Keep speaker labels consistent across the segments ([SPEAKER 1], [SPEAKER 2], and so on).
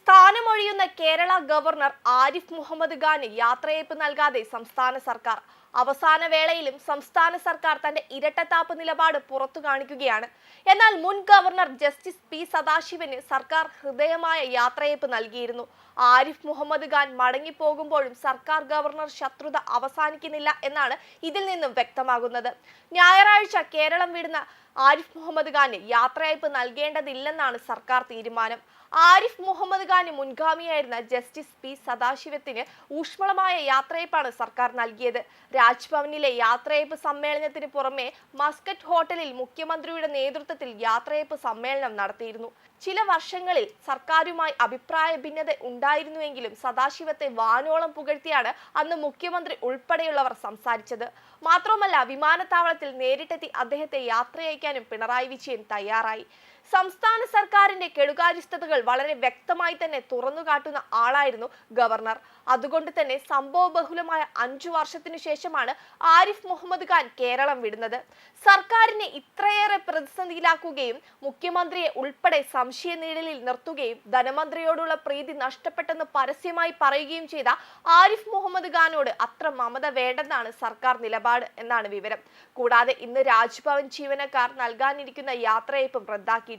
[SPEAKER 1] സ്ഥാനമൊഴിയുന്ന Kerala governor Arif Mohammad ഖാന് യാത്രയയപ്പ് നൽകാതെ സംസ്ഥാന സർക്കാർ അവസാന വേളയിലും സംസ്ഥാന സർക്കാർ തന്റെ ഇരട്ടത്താപ്പ് നിലപാട് പുറത്തു കാണിക്കുകയാണ്. എന്നാൽ മുൻ ഗവർണർ ജസ്റ്റിസ് പി സദാശിവന് സർക്കാർ ഹൃദയമായ യാത്രയയപ്പ് നൽകിയിരുന്നു. ആരിഫ് മുഹമ്മദ് ഖാൻ മടങ്ങിപ്പോകുമ്പോഴും സർക്കാർ ഗവർണർ ശത്രുത അവസാനിക്കുന്നില്ല എന്നാണ് ഇതിൽ നിന്നും വ്യക്തമാകുന്നത്. ഞായറാഴ്ച കേരളം വിടുന്ന ആരിഫ് മുഹമ്മദ് ഖാന് യാത്രയയപ്പ് നൽകേണ്ടതില്ലെന്നാണ് സർക്കാർ തീരുമാനം. ആരിഫ് മുഹമ്മദ് ഖാന് മുൻഗാമിയായിരുന്ന ജസ്റ്റിസ് പി സദാശിവത്തിന് ഊഷ്മളമായ യാത്രയയപ്പാണ് സർക്കാർ നൽകിയത്. രാജ്ഭവനിലെ യാത്രയയപ്പ് സമ്മേളനത്തിന് പുറമെ മസ്കറ്റ് ഹോട്ടലിൽ മുഖ്യമന്ത്രിയുടെ നേതൃത്വത്തിൽ യാത്രയപ്പ് സമ്മേളനം നടത്തിയിരുന്നു. ചില വർഷങ്ങളിൽ സർക്കാരുമായി അഭിപ്രായ ഭിന്നത ഉണ്ടായിരുന്നുവെങ്കിലും സദാശിവത്തെ വാനോളം പുകഴ്ത്തിയാണ് അന്ന് മുഖ്യമന്ത്രി ഉൾപ്പെടെയുള്ളവർ സംസാരിച്ചത്. മാത്രമല്ല വിമാനത്താവളത്തിൽ നേരിട്ടെത്തി അദ്ദേഹത്തെ യാത്രയയക്കാനും പിണറായി വിജയൻ തയ്യാറായി. സംസ്ഥാന സർക്കാരിന്റെ കെടുകാര്യസ്ഥതകൾ വളരെ വ്യക്തമായി തന്നെ തുറന്നു കാട്ടുന്ന ആളായിരുന്നു ഗവർണർ. അതുകൊണ്ട് തന്നെ സംഭവ ബഹുലമായ അഞ്ചു വർഷത്തിനു ശേഷമാണ് ആരിഫ് മുഹമ്മദ് ഖാൻ കേരളം വിടുന്നത്. സർക്കാരിനെ ഇത്രയേറെ പ്രതിസന്ധിയിലാക്കുകയും മുഖ്യമന്ത്രിയെ ഉൾപ്പെടെ സംശയ നിഴലിൽ നിർത്തുകയും ധനമന്ത്രിയോടുള്ള പ്രീതി നഷ്ടപ്പെട്ടെന്ന് പരസ്യമായി പറയുകയും ചെയ്ത ആരിഫ് മുഹമ്മദ് ഖാനോട് അത്ര മമത വേണ്ടെന്നാണ് സർക്കാർ നിലപാട് എന്നാണ് വിവരം. കൂടാതെ ഇന്ന് രാജ്ഭവൻ ജീവനക്കാർ നൽകാനിരിക്കുന്ന യാത്രയയപ്പും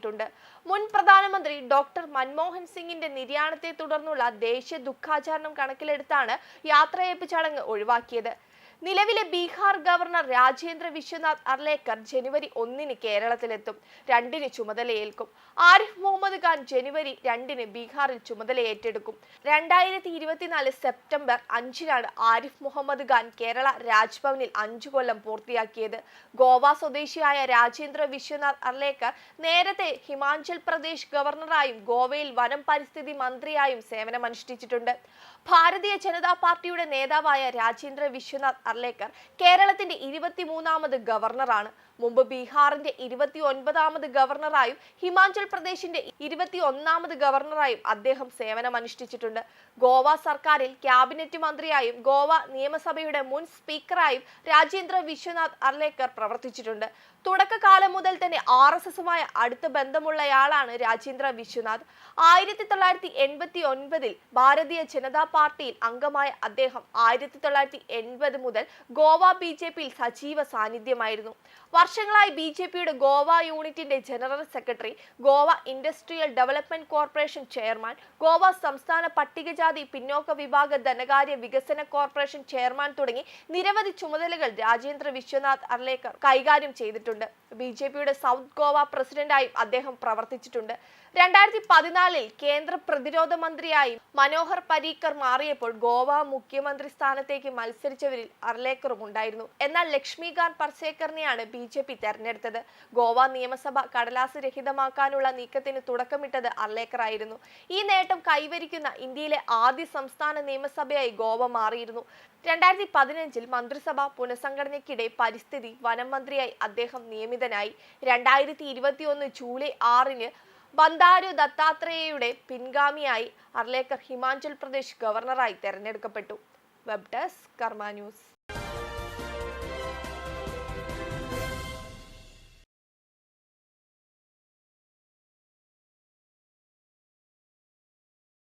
[SPEAKER 1] റദ്ദാക്കിയിട്ടുണ്ട് മുൻ പ്രധാനമന്ത്രി ഡോക്ടർ മൻമോഹൻ സിംഗിന്റെ നിര്യാണത്തെ തുടർന്നുള്ള ദേശീയ ദുഃഖാചരണം കണക്കിലെടുത്താണ് യാത്രയയപ്പ് ചടങ്ങ് ഒഴിവാക്കിയത്. നിലവിലെ ബീഹാർ ഗവർണർ രാജേന്ദ്ര വിശ്വനാഥ് അർലേക്കർ ജനുവരി ഒന്നിന് കേരളത്തിലെത്തും രണ്ടിന് ചുമതലയേൽക്കും. ആരിഫ് മുഹമ്മദ് ഖാൻ ജനുവരി രണ്ടിന് ബീഹാറിൽ ചുമതല ഏറ്റെടുക്കും രണ്ടായിരത്തി ഇരുപത്തിനാല് സെപ്റ്റംബർ അഞ്ചിനാണ് ആരിഫ് മുഹമ്മദ് ഖാൻ കേരള രാജ്ഭവനിൽ അഞ്ചു കൊല്ലം പൂർത്തിയാക്കിയത്. ഗോവ സ്വദേശിയായ രാജേന്ദ്ര വിശ്വനാഥ് അർലേക്കർ നേരത്തെ ഹിമാചൽ പ്രദേശ് ഗവർണറായും ഗോവയിൽ വനം പരിസ്ഥിതി മന്ത്രിയായും സേവനമനുഷ്ഠിച്ചിട്ടുണ്ട്. ഭാരതീയ ജനതാ പാർട്ടിയുടെ നേതാവായ രാജേന്ദ്ര വിശ്വനാഥ് അർലേക്കർ കേരളത്തിന്റെ ഇരുപത്തിമൂന്നാമത് ഗവർണറാണ് മുമ്പ് ബീഹാറിന്റെ ഇരുപത്തി ഒൻപതാമത് ഗവർണറായും ഹിമാചൽ പ്രദേശിന്റെ ഇരുപത്തി ഒന്നാമത് ഗവർണറായും അദ്ദേഹം സേവനമനുഷ്ഠിച്ചിട്ടുണ്ട്. ഗോവ സർക്കാരിൽ ക്യാബിനറ്റ് മന്ത്രിയായും ഗോവ നിയമസഭയുടെ മുൻ സ്പീക്കറായും രാജേന്ദ്ര വിശ്വനാഥ് അർലേക്കർ പ്രവർത്തിച്ചിട്ടുണ്ട്. തുടക്കകാലം മുതൽ തന്നെ ആർ എസ് എസുമായി അടുത്ത ബന്ധമുള്ളയാളാണ് രാജേന്ദ്ര വിശ്വനാഥ്. ആയിരത്തി തൊള്ളായിരത്തി എൺപത്തി ഒൻപതിൽ ഭാരതീയ ജനതാ പാർട്ടിയിൽ അംഗമായ അദ്ദേഹം ആയിരത്തി തൊള്ളായിരത്തി എൺപത് മുതൽ ഗോവ ബി ജെ പിയിൽ സജീവ സാന്നിധ്യമായിരുന്നു. വർഷങ്ങളായി ബി ജെ പിയുടെ ഗോവ യൂണിറ്റിന്റെ general secretary Goa industrial development corporation chairman Goa സംസ്ഥാന പട്ടികജാതി പിന്നോക്ക വിഭാഗ ധനകാര്യ വികസന കോർപ്പറേഷൻ ചെയർമാൻ തുടങ്ങി നിരവധി ചുമതലകൾ രാജേന്ദ്ര വിശ്വനാഥ് അർലേക്കർ കൈകാര്യം ചെയ്തിട്ടുണ്ട്. ബി ജെ പിയുടെ സൗത്ത് ഗോവ പ്രസിഡന്റായും അദ്ദേഹം പ്രവർത്തിച്ചിട്ടുണ്ട്. രണ്ടായിരത്തി പതിനാലിൽ കേന്ദ്ര പ്രതിരോധ മന്ത്രിയായി മനോഹർ പരീക്കർ മാറിയപ്പോൾ ഗോവ മുഖ്യമന്ത്രി സ്ഥാനത്തേക്ക് മത്സരിച്ചവരിൽ അർലേക്കറും ഉണ്ടായിരുന്നു. എന്നാൽ ലക്ഷ്മികാന്ത് പർസേക്കറിനെയാണ് ബി ജെ പി തെരഞ്ഞെടുത്തത്. ഗോവ നിയമസഭ കടലാസ് രഹിതമാക്കാനുള്ള നീക്കത്തിന് തുടക്കമിട്ടത് അർലേക്കർ ആയിരുന്നു ഈ നേട്ടം കൈവരിക്കുന്ന ഇന്ത്യയിലെ ആദ്യ സംസ്ഥാന നിയമസഭയായി ഗോവ മാറിയിരുന്നു. രണ്ടായിരത്തി പതിനഞ്ചിൽ മന്ത്രിസഭ പുനഃസംഘടനയ്ക്കിടെ പരിസ്ഥിതി വനം മന്ത്രിയായി അദ്ദേഹം നിയമിതനായി. രണ്ടായിരത്തി ഇരുപത്തിയൊന്ന് ജൂലൈ ആറിന് ബന്ദാരു ദത്താത്രേയയുടെ പിൻഗാമിയായി അർലേക്കർ ഹിമാചൽ പ്രദേശ് ഗവർണറായി തെരഞ്ഞെടുക്കപ്പെട്ടു. Web desk Karma news.